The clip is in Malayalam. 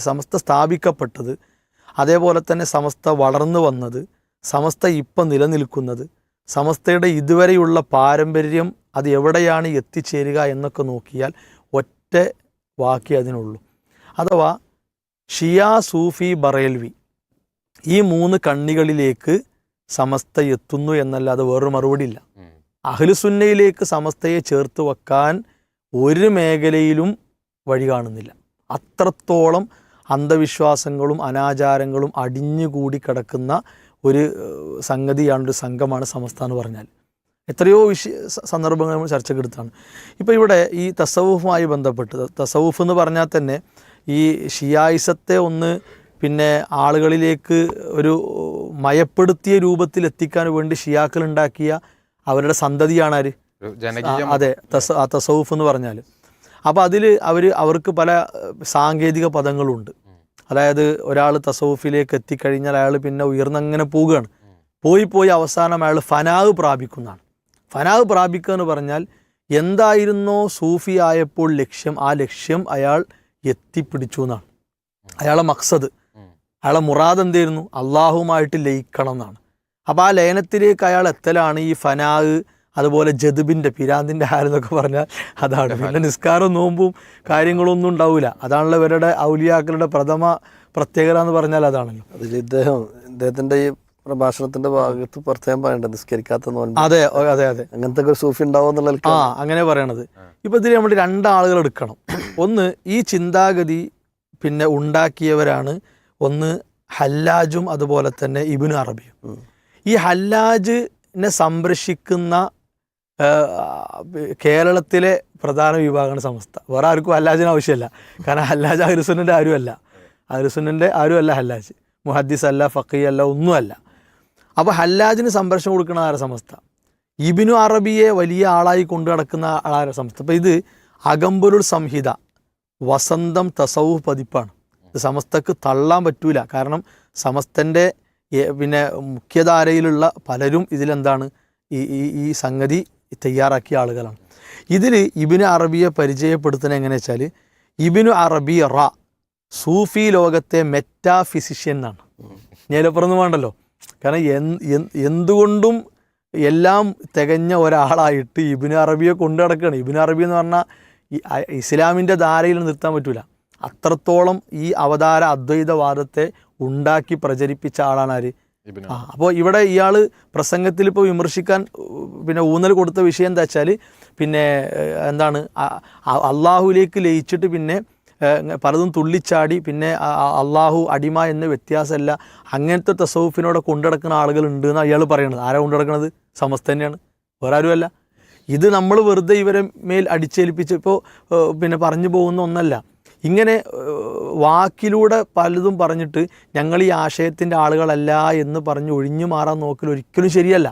സമസ്ത സ്ഥാപിക്കപ്പെട്ടത് അതേപോലെ തന്നെ സമസ്ത വളർന്നു വന്നത് സമസ്ത ഇപ്പം നിലനിൽക്കുന്നത് സമസ്തയുടെ ഇതുവരെയുള്ള പാരമ്പര്യം അത് എവിടെയാണ് എത്തിച്ചേരുക എന്നൊക്കെ നോക്കിയാൽ ഒറ്റ വാക്കി അതിനുള്ളൂ. അഥവാ ഷിയ സൂഫി ബറേൽവി ഈ മൂന്ന് കണ്ണികളിലേക്ക് സമസ്ത എത്തുന്നു എന്നല്ലാതെ വേറൊരു മറുപടി ഇല്ല ഉം. അഹ്ലുസുന്നയിലേക്ക് സമസ്തയെ ചേർത്ത് വെക്കാൻ ഒരു മേഖലയിലും വഴി കാണുന്നില്ല. അത്രത്തോളം അന്ധവിശ്വാസങ്ങളും അനാചാരങ്ങളും അടിഞ്ഞുകൂടി കിടക്കുന്ന ഒരു സംഗതിയാണ് ഒരു സംഘമാണ് സമസ്ത എന്ന് പറഞ്ഞാൽ. എത്രയോ വിഷയ സ- സന്ദർഭങ്ങൾ നമ്മൾ ചർച്ചക്കെടുത്താണ് ഇപ്പോൾ ഇവിടെ ഈ തസവൂഫുമായി ബന്ധപ്പെട്ട് തസവൂഫ് എന്ന് പറഞ്ഞാൽ തന്നെ ഈ ഷിയായിസത്തെ ഒന്ന് പിന്നെ ആളുകളിലേക്ക് ഒരു മയപ്പെടുത്തിയ രൂപത്തിൽ എത്തിക്കാൻ വേണ്ടി ഷിയാക്കൾ ഉണ്ടാക്കിയ അവരുടെ സന്തതിയാണ് ആര് അതെ തസ തസവുഫ് എന്ന് പറഞ്ഞാൽ അപ്പോൾ അതിൽ അവർ അവർക്ക് പല സാങ്കേതിക പദങ്ങളുണ്ട്. അതായത് ഒരാൾ തസവുഫിലേക്ക് എത്തിക്കഴിഞ്ഞാൽ അയാൾ പിന്നെ ഉയർന്നങ്ങനെ പോവുകയാണ്. പോയി പോയി അവസാനം അയാൾ ഫനാവ് പ്രാപിക്കുന്നതാണ്. ഫനാവ് പ്രാപിക്കുക എന്ന് പറഞ്ഞാൽ എന്തായിരുന്നോ സൂഫി ആയപ്പോൾ ലക്ഷ്യം ആ ലക്ഷ്യം അയാൾ എത്തിപ്പിടിച്ചു എന്നാണ്. അയാളെ മക്സദ്. അയാളെ മുറാദ് എന്തായിരുന്നു അള്ളാഹുമായിട്ട് ലയിക്കണം എന്നാണ്. അപ്പോൾ ആ ലയനത്തിലേക്ക് അയാൾ എത്തലാണ് ഈ ഫനാവ് അതുപോലെ ജദുബിന്റെ പിരാന്തിന്റെ ഹാരെന്നൊക്കെ പറഞ്ഞാൽ അതാണ്. പിന്നെ നിസ്കാരവും നോമ്പും കാര്യങ്ങളൊന്നും ഉണ്ടാവില്ല അതാണല്ലോ ഇവരുടെ ഔലിയാക്കളുടെ പ്രഥമ പ്രത്യേകത എന്ന് പറഞ്ഞാൽ അതാണല്ലോ. അതിൽ ഇദ്ദേഹം ഇദ്ദേഹത്തിന്റെ ഈ പ്രഭാഷണത്തിന്റെ ഭാഗത്ത് പ്രത്യേകം പറയണ്ടത് നിസ്കരിക്കാത്ത അതെ അതെ അതെ അങ്ങനത്തെ ഒരു സൂഫി ഉണ്ടാവും ആ അങ്ങനെ പറയണത്. ഇപ്പൊ ഇതിൽ നമ്മൾ രണ്ടാളുകൾ എടുക്കണം. ഒന്ന് ഈ ചിന്താഗതി പിന്നെ ഉണ്ടാക്കിയവരാണ്. ഒന്ന് ഹല്ലാജും അതുപോലെ തന്നെ ഇബിനു അറബിയും. ഈ ഹല്ലാജിനെ സംരക്ഷിക്കുന്ന കേരളത്തിലെ പ്രധാന വിഭാഗമാണ് സമസ്ത. വേറെ ആർക്കും ഹല്ലാജിന് ആവശ്യമില്ല. കാരണം ഹല്ലാജ് അഹ്ലുസുന്നന്റെ ആരുമല്ല. അഹ്ലുസുന്നന്റെ ആരുമല്ല ഹല്ലാജ്. മുഹദ്ദീസ് അല്ല ഫക്കീ അല്ല ഒന്നുമല്ല. അപ്പോൾ ഹല്ലാജിന് സംരക്ഷണം കൊടുക്കുന്ന ആരെ സമസ്ത? ഇബിനു അറബിയെ വലിയ ആളായി കൊണ്ടു നടക്കുന്ന ആളാരെ സമസ്ത? അപ്പോൾ ഇത് അകമ്പൊരുൾ സംഹിത വസന്തം തസൗഹ് പതിപ്പാണ്. ഇത് സമസ്തക്ക് തള്ളാൻ പറ്റൂല. കാരണം സമസ്തന്റെ പിന്നെ മുഖ്യധാരയിലുള്ള പലരും ഇതിലെന്താണ്? ഈ ഈ സംഗതി തയ്യാറാക്കിയ ആളുകളാണ്. ഇതിൽ ഇബിന് അറബിയെ പരിചയപ്പെടുത്തുന്ന എങ്ങനെ വെച്ചാൽ ഇബിനു അറബി റ സൂഫി ലോകത്തെ മെറ്റാഫിസിഷ്യൻ എന്നാണ്. ഞാനപ്പുറമൊന്നും വേണ്ടല്ലോ. കാരണം എന്ത് എന്ത് എന്തുകൊണ്ടും എല്ലാം തികഞ്ഞ ഒരാളായിട്ട് ഇബിന് അറബിയെ കൊണ്ടു നടക്കുകയാണ്. ഇബിന് അറബി എന്ന് പറഞ്ഞാൽ ഇസ്ലാമിന്റെ ധാരയിൽ നിർത്താൻ പറ്റില്ല അത്രത്തോളം ഈ അവതാര അദ്വൈതവാദത്തെ ഉണ്ടാക്കി പ്രചരിപ്പിച്ച ആളാണ് ആര്? ആ അപ്പോൾ ഇവിടെ ഇയാൾ പ്രസംഗത്തിൽ ഇപ്പോൾ വിമർശിക്കാൻ പിന്നെ ഊന്നൽ കൊടുത്ത വിഷയം എന്താ വെച്ചാൽ പിന്നെ എന്താണ് അള്ളാഹുലേക്ക് ലയിച്ചിട്ട് പിന്നെ പലതും തുള്ളിച്ചാടി പിന്നെ അള്ളാഹു അടിമ എന്ന വ്യത്യാസമല്ല അങ്ങനത്തെ തസൗഫിനോടെ കൊണ്ടുനടക്കുന്ന ആളുകളുണ്ട് എന്നാണ് ഇയാൾ പറയണത്. ആരാ കൊണ്ടുനടക്കുന്നത് സമസ്ത തന്നെയാണ്. വേറെ ആരുമല്ല. ഇത് നമ്മൾ വെറുതെ ഇവരെ മേൽ അടിച്ചേൽപ്പിച്ച് ഇപ്പോൾ പിന്നെ പറഞ്ഞു പോകുന്ന ഒന്നല്ല. ഇങ്ങനെ വാക്കിലൂടെ പലതും പറഞ്ഞിട്ട് ഞങ്ങൾ ഈ ആശയത്തിന്റെ ആളുകളല്ല എന്ന് പറഞ്ഞ് ഒഴിഞ്ഞു മാറാൻ നോക്കൽ ഒരിക്കലും ശരിയല്ല.